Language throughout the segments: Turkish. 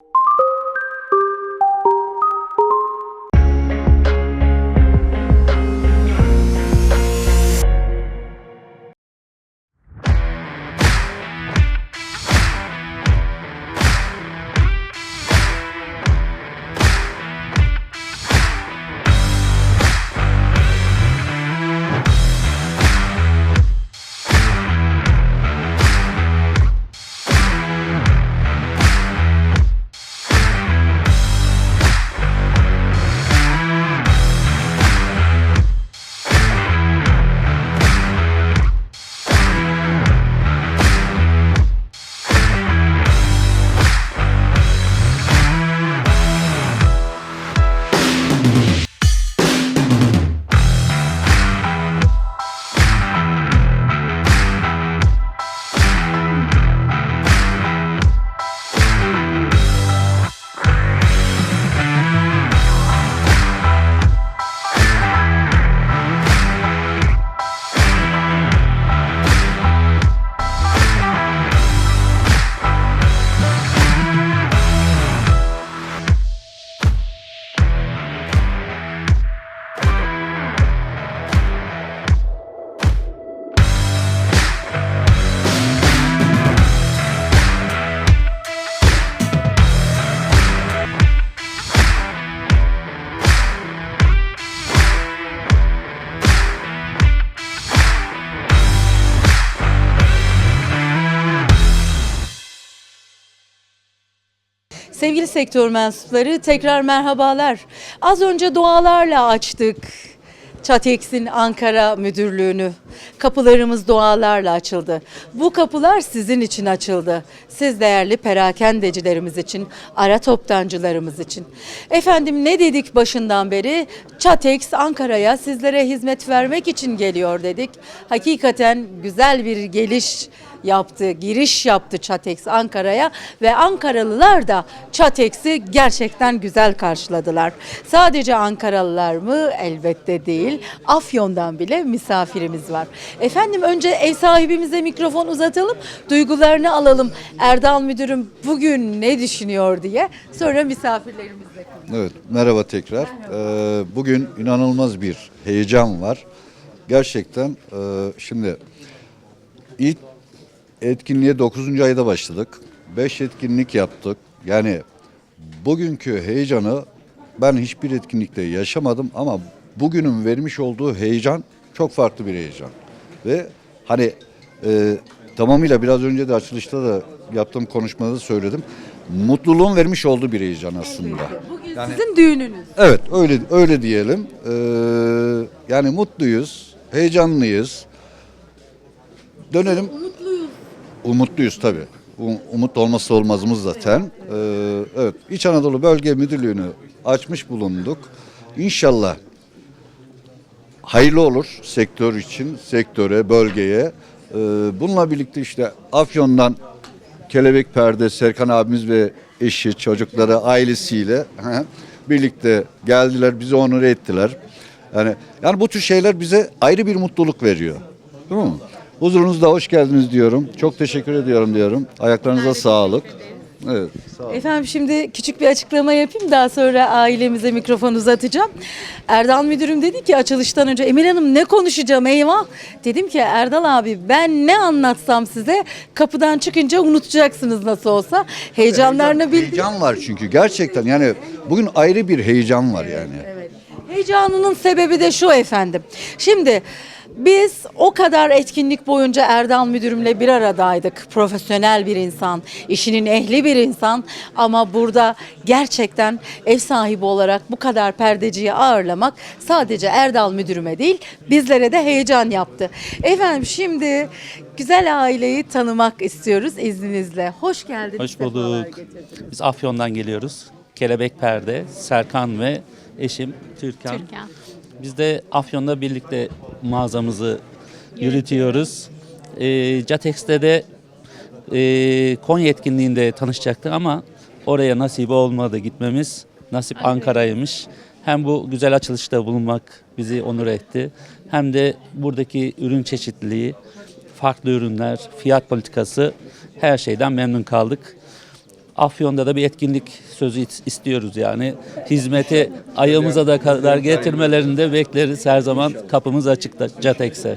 you Sevgili sektör mensupları tekrar merhabalar. Az önce dualarla açtık Çatex'in Ankara müdürlüğünü. Kapılarımız dualarla açıldı. Bu kapılar sizin için açıldı. Siz değerli perakendecilerimiz için, ara toptancılarımız için. Efendim ne dedik başından beri? Çatex Ankara'ya sizlere hizmet vermek için geliyor dedik. Hakikaten güzel bir geliş yaptı, giriş yaptı Çatex Ankara'ya ve Ankaralılar da Çatex'i gerçekten güzel karşıladılar. Sadece Ankaralılar mı? Elbette değil. Afyon'dan bile misafirimiz var. Efendim önce ev sahibimize mikrofon uzatalım, duygularını alalım. Erdal Müdürüm bugün ne düşünüyor diye. Sonra misafirlerimizle konuşalım. Evet, merhaba tekrar. Ee, bugün inanılmaz bir heyecan var. Gerçekten e, şimdi ilk etkinliğe 9. ayda başladık. 5 etkinlik yaptık. Yani bugünkü heyecanı ben hiçbir etkinlikte yaşamadım ama bugünün vermiş olduğu heyecan çok farklı bir heyecan. Ve hani e, tamamıyla biraz önce de açılışta da yaptığım konuşmada da söyledim. Mutluluğun vermiş olduğu bir heyecan aslında. Bugün sizin düğününüz. Evet öyle öyle diyelim. Ee, yani mutluyuz, heyecanlıyız. Dönelim. Umutluyuz. Tabii. Um- Umut olmazsa olmazımız zaten. Ee, evet İç Anadolu Bölge Müdürlüğü'nü açmış bulunduk. İnşallah hayırlı olur sektör için, sektöre, bölgeye. Ee, bununla birlikte işte Afyon'dan Kelebek Perde Serkan abimiz ve eşi, çocukları, ailesiyle birlikte geldiler, bizi onur ettiler. Yani yani bu tür şeyler bize ayrı bir mutluluk veriyor. Değil mi? Huzurunuzda hoş geldiniz diyorum. Çok teşekkür ediyorum diyorum. Ayaklarınıza sağlık. Evet. Sağ olun. Efendim şimdi küçük bir açıklama yapayım daha sonra ailemize mikrofon uzatacağım. Erdal müdürüm dedi ki açılıştan önce Emel Hanım ne konuşacağım eyvah. Dedim ki Erdal abi ben ne anlatsam size kapıdan çıkınca unutacaksınız nasıl olsa. Heyecanlarını bildim. Heyecan var çünkü gerçekten yani bugün ayrı bir heyecan var yani. Evet. Heyecanının sebebi de şu efendim. Şimdi biz o kadar etkinlik boyunca Erdal müdürümle bir aradaydık. Profesyonel bir insan, işinin ehli bir insan ama burada gerçekten ev sahibi olarak bu kadar perdeciyi ağırlamak sadece Erdal müdürüme değil bizlere de heyecan yaptı. Efendim şimdi güzel aileyi tanımak istiyoruz izninizle. Hoş geldiniz. Hoş bulduk. Biz Afyon'dan geliyoruz. Kelebek Perde, Serkan ve eşim Türkan. Türkan. Biz de Afyon'da birlikte mağazamızı yürütüyoruz. Ee, Catex'te de e, Konya etkinliğinde tanışacaktık ama oraya nasip olmadı gitmemiz. Nasip Ankara'ymış. Hem bu güzel açılışta bulunmak bizi onur etti. Hem de buradaki ürün çeşitliliği, farklı ürünler, fiyat politikası her şeyden memnun kaldık. Afyon'da da bir etkinlik sözü is- istiyoruz yani. Hizmeti ayağımıza da kadar getirmelerini de bekleriz. Her zaman kapımız açık Catex'e.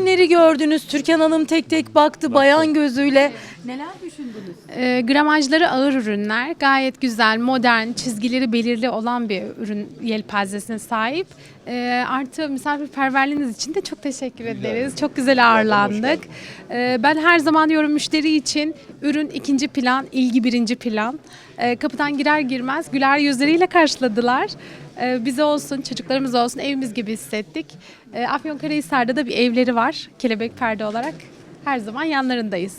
Ürünleri gördünüz. Türkan Hanım tek tek baktı bayan gözüyle. Neler düşündünüz? E, gramajları ağır ürünler. Gayet güzel, modern, çizgileri belirli olan bir ürün yelpazesine sahip. E, artı misafirperverliğiniz için de çok teşekkür ederiz. Çok güzel ağırlandık. E, ben her zaman diyorum müşteri için ürün ikinci plan, ilgi birinci plan. E, kapıdan girer girmez güler yüzleriyle karşıladılar. E, bize olsun, çocuklarımız olsun evimiz gibi hissettik. E, Afyonkarahisar'da da bir evleri var kelebek perde olarak. Her zaman yanlarındayız.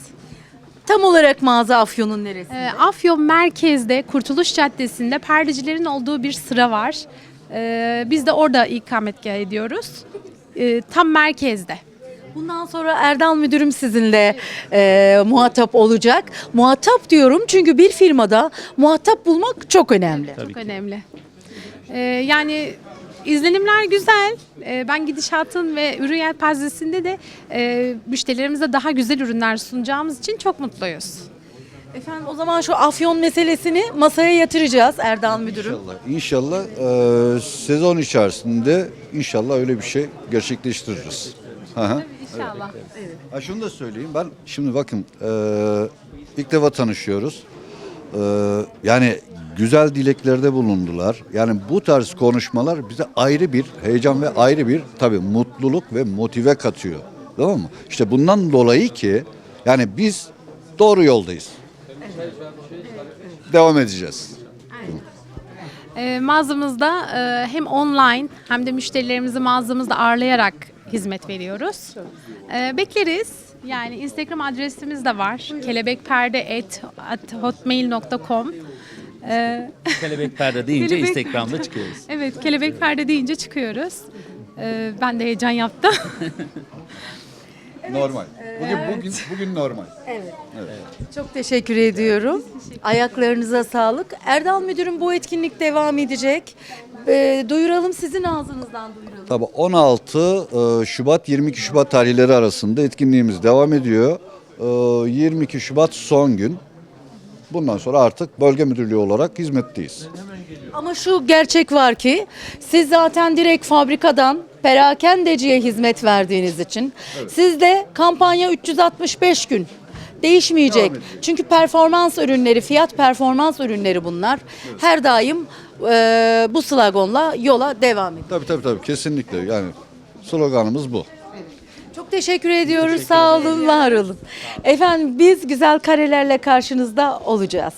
Tam olarak mağaza Afyon'un neresi? Ee, Afyon merkezde Kurtuluş Caddesi'nde perdecilerin olduğu bir sıra var. Ee, biz de orada ikametgah ediyoruz. Ee, tam merkezde. Bundan sonra Erdal Müdürüm sizinle e, muhatap olacak. Muhatap diyorum çünkü bir firmada muhatap bulmak çok önemli. Tabii Çok ki. önemli. Ee, yani izlenimler güzel. Ee, ben gidişatın ve ürün yelpazesinde de e, müşterilerimize daha güzel ürünler sunacağımız için çok mutluyuz. Efendim o zaman şu Afyon meselesini masaya yatıracağız Erdal Müdürüm. İnşallah, inşallah e, sezon içerisinde inşallah öyle bir şey gerçekleştiririz. Hı hı. İnşallah. Ha şunu da söyleyeyim ben şimdi bakın e, ilk defa tanışıyoruz. E, yani güzel dileklerde bulundular. Yani bu tarz konuşmalar bize ayrı bir heyecan ve ayrı bir tabii mutluluk ve motive katıyor. Tamam mı? İşte bundan dolayı ki yani biz doğru yoldayız. Devam edeceğiz. E, mağazamızda e, hem online hem de müşterilerimizi mağazamızda ağırlayarak hizmet veriyoruz. E, bekleriz. Yani Instagram adresimiz de var. kelebekperde@hotmail.com. E, Kelebek perde deyince Kelebek Instagram'da çıkıyoruz. evet, kelebekperde deyince çıkıyoruz. E, ben de heyecan yaptım. Normal. Bugün bugün bugün normal. Çok teşekkür ediyorum. Ayaklarınıza sağlık. Erdal Müdürüm bu etkinlik devam edecek. E, duyuralım sizin ağzınızdan duyuralım. Tabii 16 e, Şubat 22 Şubat tarihleri arasında etkinliğimiz devam ediyor. E, 22 Şubat son gün. Bundan sonra artık bölge müdürlüğü olarak hizmetteyiz. Ama şu gerçek var ki siz zaten direkt fabrikadan perakendeciye hizmet verdiğiniz için sizde kampanya 365 gün değişmeyecek. Çünkü performans ürünleri, fiyat performans ürünleri bunlar. Her daim e, bu sloganla yola devam ediyor. Tabii tabii tabii kesinlikle yani sloganımız bu. Çok teşekkür ediyoruz. Sağ olun, var olun. Efendim biz güzel karelerle karşınızda olacağız.